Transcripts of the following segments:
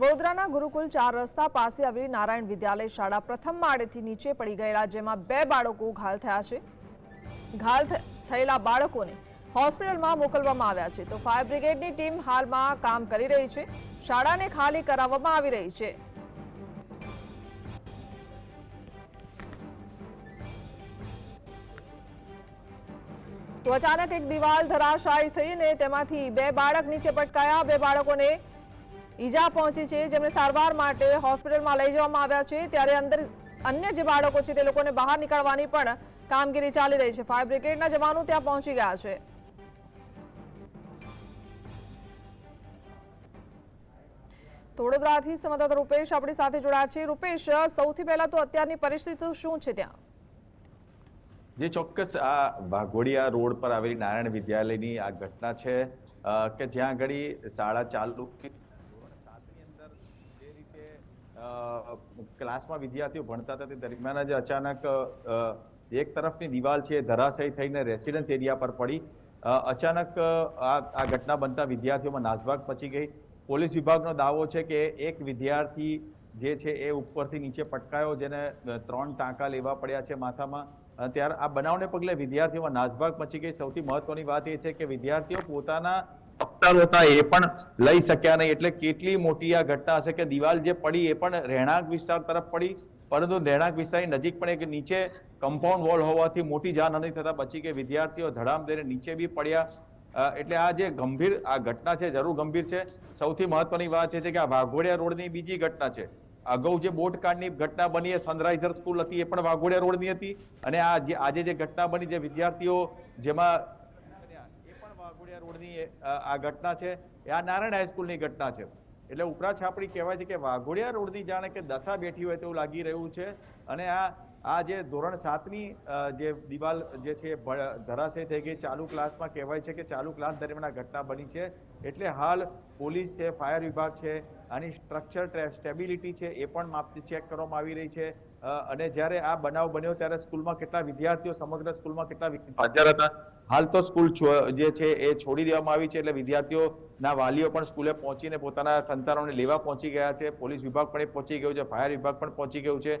વડોદરાના ગુરુકુલ ચાર રસ્તા પાસે આવેલી નારાયણ વિદ્યાલય શાળા પ્રથમ માળેથી નીચે પડી ગયેલા, જેમાં બે બાળકો ઘાયલ થયા છે. ઘાયલ થયેલા બાળકોને હોસ્પિટલમાં મોકલવામાં આવ્યા છે. તો ફાયર બ્રિગેડની ટીમ હાલમાં કામ કરી રહી છે. શાળાને ખાલી કરાવવામાં આવી રહી છે. તો અચાનક એક દિવાલ ધરાશાયી થઈને તેમાંથી બે બાળક નીચે પટકાયા. બે બાળકોને ઈજા પહોંચી છે. જેમને સારવાર માટે હોસ્પિટલમાં લઈ જવામાં આવ્યા છે, ત્યારે અંદર અન્ય જે બાળકો છે તે લોકોને બહાર નીકળવાની પણ કામગીરી ચાલી રહી છે. ફાયર બ્રિગેડના જવાનો ત્યાં પહોંચી ગયા છે. થોડોદરાથી સંવાદદાતા રૂપેશ આપણી સાથે જોડાયા છે. રૂપેશ, સૌથી પહેલા તો અત્યારની પરિસ્થિતિ શું છે ત્યાં? જે ચોક્કસ આ વાઘોડિયા રોડ પર આવેલી નારાયણ વિદ્યાલયની આ ઘટના છે કે જ્યાં આગળ શાળા ચાલુ હતી. ધોરણ સાતની અંદર અ, ક્લાસમાં વિદ્યાર્થીઓ ભણતા હતા તે દરમિયાન જ અચાનક એક તરફની દિવાલ છે ધરાશયી થઈને રેસિડન્સ એરિયા પર પડી. અચાનક આ ઘટના બનતા વિદ્યાર્થીઓમાં નાસભાગ પચી ગઈ. પોલીસ વિભાગનો દાવો છે કે એક વિદ્યાર્થી જે છે એ ઉપરથી નીચે પટકાયો જેને ત્રણ ટાંકા લેવા પડ્યા છે માથામાં. ત્યારે આ બનાવને પગલે વિદ્યાર્થીઓમાં નાસભાગ મચી ગઈ. સૌથી મહત્વની વાત એ છે કે વિદ્યાર્થીઓ પોતાના દફતરો હતા એ પણ લઈ શક્યા નહીં. એટલે કેટલી મોટી આ ઘટના હશે કે દિવાલ જે પડી એ પણ રહેણાંક વિસ્તાર તરફ પડી. પરંતુ રહેણાંક વિસ્તારની નજીક પણ એક નીચે કમ્પાઉન્ડ વોલ હોવાથી મોટી જાનહાની થતા. બચી કે વિદ્યાર્થીઓ ધડામ દઈને નીચે બી પડ્યા. એટલે આ જે ગંભીર આ ઘટના છે, જરૂર ગંભીર છે. સૌથી મહત્વની વાત છે કે આ વાઘોડિયા રોડની બીજી ઘટના છે. અગાઉ જે બોટકાંડની ઘટના બની એ સનરાઈઝર સ્કૂલ હતી, એ પણ વાઘોડિયા રોડની હતી. અને આ જે, આજે જે ઘટના બની જે વિદ્યાર્થીઓ જેમાં પણ રોડની આ ઘટના છે. આ નારાયણ હાઈસ્કૂલની ઘટના છે. એટલે ઉપરા છાપડી કહેવાય છે કે વાઘોડિયા રોડની જાણે કે દશા બેઠી હોય તેવું લાગી રહ્યું છે. અને આ આ જે ધોરણ સાતની જે દિવાલ જે છે ધરાશય થઈ ગઈ, ચાલુ ક્લાસમાં કહેવાય છે કે ચાલુ ક્લાસ દરમિયાન ઘટના બની છે. એટલે હાલ પોલીસ છે, ફાયર વિભાગ છે, આની સ્ટ્રક્ચર સ્ટેબિલિટી છે એ પણ માપથી ચેક કરવામાં આવી રહી છે. અને જ્યારે આ બનાવ બન્યો ત્યારે સ્કૂલમાં કેટલા વિદ્યાર્થીઓ, સમગ્ર સ્કૂલમાં કેટલા હાજર હતા. હાલ તો સ્કૂલ જે છે એ છોડી દેવામાં આવી છે એટલે વિદ્યાર્થીઓના વાલીઓ પણ સ્કૂલે પહોંચીને પોતાના સંતાનોને લેવા પહોંચી ગયા છે. પોલીસ વિભાગ પણ એ પહોંચી ગયું છે, ફાયર વિભાગ પણ પહોંચી ગયું છે.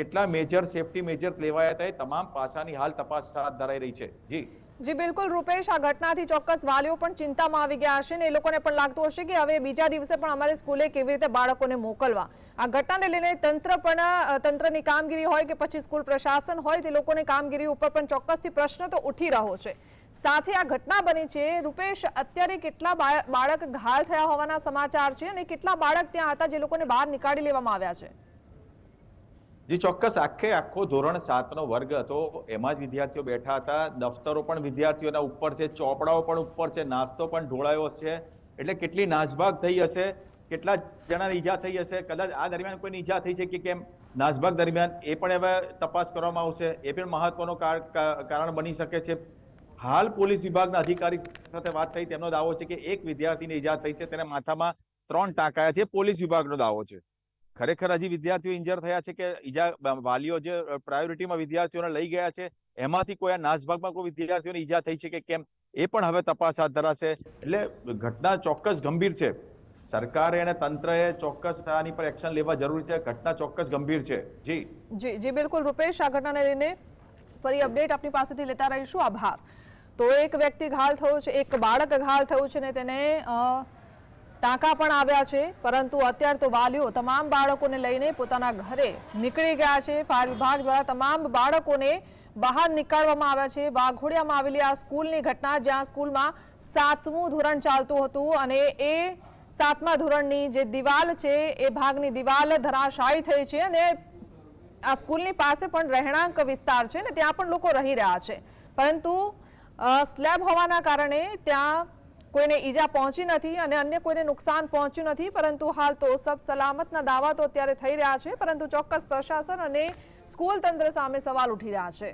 કેટલા મેજર સેફટી મેજર લેવાયા હતા એ તમામ પાસાની હાલ તપાસ હાથ ધરાઈ રહી છે. જી. જી, બિલકુલ, રૂપેશ, આ ઘટનાથી ચોક્કસ વાલીઓ પણ ચિંતામાં આવી ગયા હશે ને એ લોકોને પણ લાગતું હશે કે હવે બીજા દિવસે પણ અમારે સ્કૂલે કેવી રીતે બાળકોને મોકલવા. આ ઘટનાને લઈને તંત્ર પણ તંત્રની કામગીરી હોય કે પછી સ્કૂલ પ્રશાસન હોય તે લોકોની કામગીરી ઉપર પણ ચોક્કસથી પ્રશ્ન તો ઉઠી રહ્યો છે. સાથે આ ઘટના બની છે, રૂપેશ, અત્યારે કેટલા બાળક ઘાયલ થયા હોવાના સમાચાર છે અને કેટલા બાળક ત્યાં હતા જે લોકોને બહાર નીકાળી લેવામાં આવ્યા છે? જી ચોક્કસ આખે આખો ધોરણ સાતનો વર્ગ હતો, એમાં જ વિદ્યાર્થીઓ બેઠા હતા. દફતરો પણ વિદ્યાર્થીઓના ઉપર છે, ચોપડાઓ પણ ઉપર છે, નાસ્તો પણ ઢોળાયો છે. એટલે કેટલી નાસભાગ થઈ હશે, કેટલા જણાને ઈજા થઈ હશે, કદાચ આ દરમિયાન કોઈને ઈજા થઈ છે કે કેમ? નાસભાગ દરમિયાન એ પણ હવે તપાસ કરવામાં આવશે. એ પણ મહત્વનો કાર- કારણ બની શકે છે. હાલ પોલીસ વિભાગના અધિકારી સાથે વાત થઈ, તેમનો દાવો છે કે એક વિદ્યાર્થીને ઈજા થઈ છે, તેના માથામાં ત્રણ ટાંકાયા છે. પોલીસ વિભાગનો દાવો છે. ખરેખર હજી વિદ્યાર્થીઓ ઇન્જર થયા છે કે ઈજા વાલીઓ જે પ્રાયોરિટીમાં વિદ્યાર્થીઓને લઈ ગયા છે, એમાંથી કોઈ આ નાસભાગમાં કોઈ વિદ્યાર્થીઓને ઈજા થઈ છે કે કેમ, એ પણ હવે તપાસ હાથ ધરાશે. એટલે ઘટના ચોક્કસ ગંભીર છે. સરકારે અને તંત્રએ ચોક્કસ આની પર એક્શન લેવા જરૂરી છે. ઘટના ચોક્કસ ગંભીર છે. જી. જી જી, બિલકુલ. રૂપેશ, આ ઘટનાને લઈને ફરી અપડેટ આપની પાસેથી લેતા રહીશું. આભાર. તો એક વ્યક્તિ ઘાયલ થયો છે, એક બાળક ઘાયલ થયું છે ને તેને ટાંકા પણ આવ્યા છે, પરંતુ અત્યારે તો વાલીઓ તમામ બાળકોને લઈને પોતાના ઘરે નીકળી ગયા છે. ફાયર વિભાગ દ્વારા તમામ બાળકોને બહાર નીકાળવામાં આવ્યા છે. વાઘોડિયામાં આવેલી આ સ્કૂલની ઘટના, જ્યાં સ્કૂલમાં સાતમું ધોરણ ચાલતું હતું અને એ સાતમા ધોરણની જે દિવાલ છે, એ ભાગની દિવાલ ધરાશાયી થઈ છે અને આ સ્કૂલની પાસે પણ રહેણાંક વિસ્તાર છે ને ત્યાં પણ લોકો રહી રહ્યા છે. પરંતુ સ્લેબ હોવાના કારણે ત્યાં કોઈને ઈજા પહોંચી નથી અને અન્ય કોઈને નુકસાન પહોંચ્યું નથી, પરંતુ હાલ તો સબ સલામતના દાવા તો અત્યારે થઈ રહ્યા છે, પરંતુ ચોક્કસ પ્રશાસન અને સ્કૂલ તંત્ર સામે સવાલ ઉઠી રહ્યા છે.